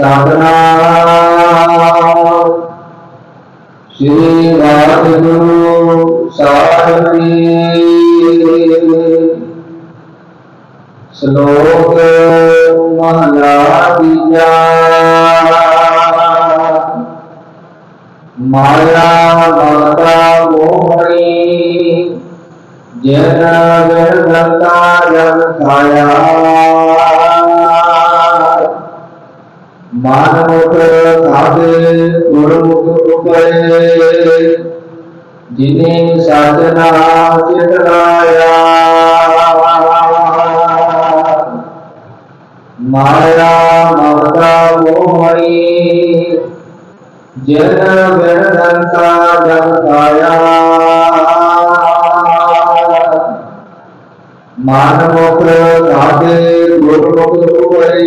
साधना श्री वाहगुरु श्लोक महला माया माता मोहनी जन गण जन खाया ਮਾਨਮੁਖ ਸਾਧੇ ਗੁਰਮੁਖ ਉਪਰੇ। ਜਿਨੇ ਸਾਧਨਾ ਚਿਤ ਲਾਇਆ। ਮਾਇਆ ਮਮਤਾ ਮੋਹਈ ਜਨ ਵਿਰਧੰਤਾ ਜਗਤਾਇਆ ਮਾਨਮੁਖ ਸਾਧੇ ਗੁਰਮੁਖ ਉਪਰੇ।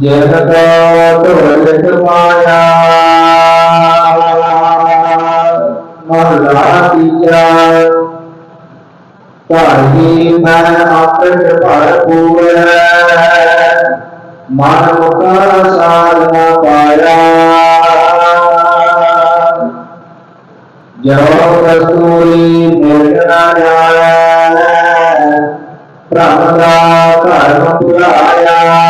ਜਗਤ ਵਰਤ ਮਾਇਆ ਮਹਲਾ ਤੀਜਾ ਤਾਹੀ ਮੈਂ ਆਪਣ ਭਰਪੂਰ ਮਨ ਮੁਕਾ ਸਾਧਨਾ ਪਾਇਆ ਜੋ ਕਸਤੂਰੀ ਮਿਲਣਾ ਆਇਆ ਪ੍ਰਭ ਦਾ ਧਰਮ ਪੁਰਾਇਆ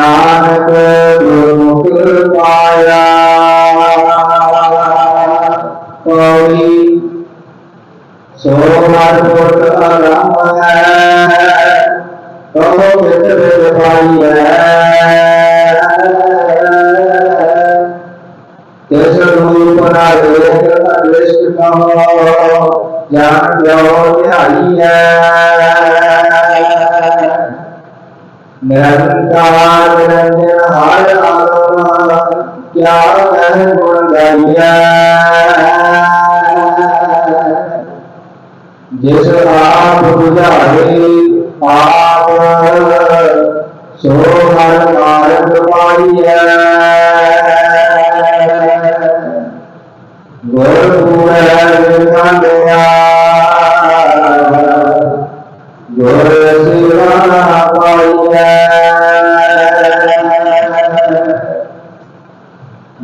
नानक गुरुमुख पाया पौड़ी सोमर पुट अरम है तो मित्र भाई है कृष्ण रूप नरेश कृष्ण कहो ज्ञान ज्ञान है। निरंकार निरंजन हर क्या कर गुण जिस आप बुझाए आप सो हर मार्ग पाई है गुरु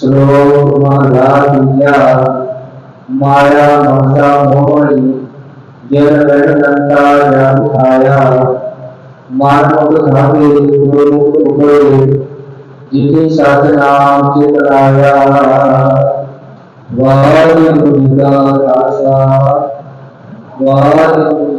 श्लोक महाराज माया महसा मोहनी जन गणनता या उठाया मानव धावे गुरु उपरे जिति साधना चितलाया वाद गुणिका दासा वाद